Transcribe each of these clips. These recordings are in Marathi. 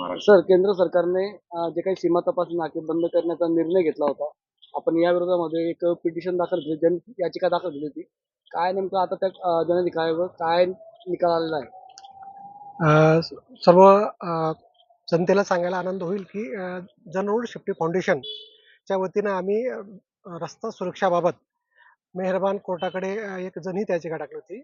महाराष्ट्र. सर केंद्र सरकारने अं, जे काही सीमा तपासणी नाके बंद करण्याचा निर्णय घेतला होता. आपण या विरोधामध्ये एक पिटिशन दाखल केली जन याचिका दाखल केली होती. काय नेमकं आता त्या अं, जनधिकारावर काय निकाल आलेला आहे? अ, सर्व अ, जनतेला सांगायला आनंद होईल की अ, जनरोड शिफ्टी फाउंडेशनच्या वतीनं आम्ही अ, रस्ता सुरक्षाबाबत मेहरबान कोर्टाकडे अ, एक जनहित याचिका टाकली होती.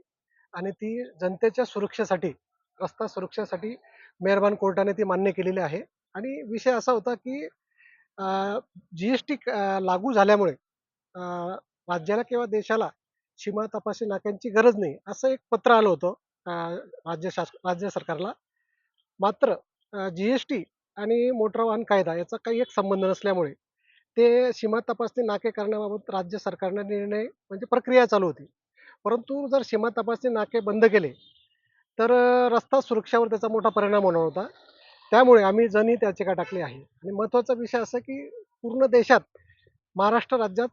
आणि ती जनतेच्या सुरक्षेसाठी रस्ता सुरक्षेसाठी मेहरबान कोर्टाने ती मान्य केलेली आहे. आणि विषय असा होता की जी एस टी लागू झाल्यामुळे राज्याला किंवा देशाला सीमा तपासणी नाक्यांची गरज नाही असं एक पत्र आलं होतं राज्य शास राज्य सरकारला. मात्र जी एस टी आणि मोटर वाहन कायदा याचा काही एक संबंध नसल्यामुळे ते सीमा तपासणी नाके करण्याबाबत राज्य सरकारनं निर्णय म्हणजे प्रक्रिया चालू होती. परंतु जर सीमा तपासणी नाके बंद केले तर रस्ता सुरक्षावर त्याचा मोठा परिणाम होणार होता. त्यामुळे आम्ही जणी त्याचिका टाकली आहे. आणि महत्त्वाचा विषय असा की पूर्ण देशात महाराष्ट्र राज्यात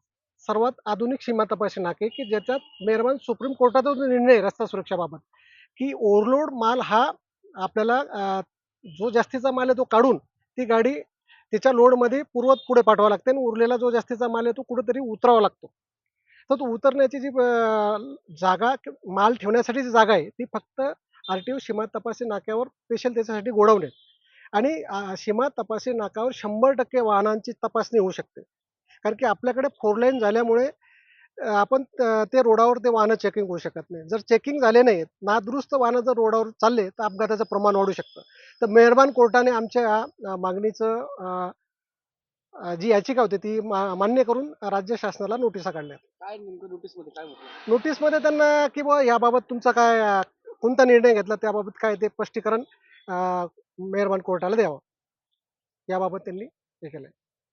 सर्वात आधुनिक सीमा तपासणी नाके की ज्याच्यात मेहरबान सुप्रीम कोर्टाचा जो निर्णय रस्ता सुरक्षाबाबत की ओव्हरलोड माल हा आपल्याला जो जास्तीचा माल आहे तो काढून ती गाडी तिच्या लोडमध्ये पूर्वत पुढे पाठवावं लागते आणि उरलेला जो जास्तीचा माल आहे तो कुठेतरी उतरावा लागतो. तर तो उतरण्याची जी जागा माल ठेवण्यासाठी जी जागा आहे ती फक्त आर टी ओ सीमा तपासणी नाक्यावर स्पेशल त्याच्यासाठी आहे आणि सीमा तपासणी नाक्यावर शंभर टक्के वाहनांची तपासणी होऊ शकते. कारण की आपल्याकडे फोर लाईन झाल्यामुळे आपण त- रोडावर ते वाहनं चेकिंग होऊ शकत नाही. जर चेकिंग झाले नाही नादुरुस्त वाहनं जर रोडावर चालले तर अपघाताचं प्रमाण वाढू शकतं. तर मेहरबान कोर्टाने आमच्या मागणीचं जी याचिका होती ती मान्य करून राज्य शासनाला नोटिसा काढल्या काय नेमकं नोटीसमध्ये काय नोटीसमध्ये त्यांना की बुवा याबाबत तुमचा काय कोणता निर्णय घेतला त्याबाबत काय ते स्पष्टीकरण मेहरबान कोर्टाला द्यावं. याबाबत त्यांनी हे केलं आहे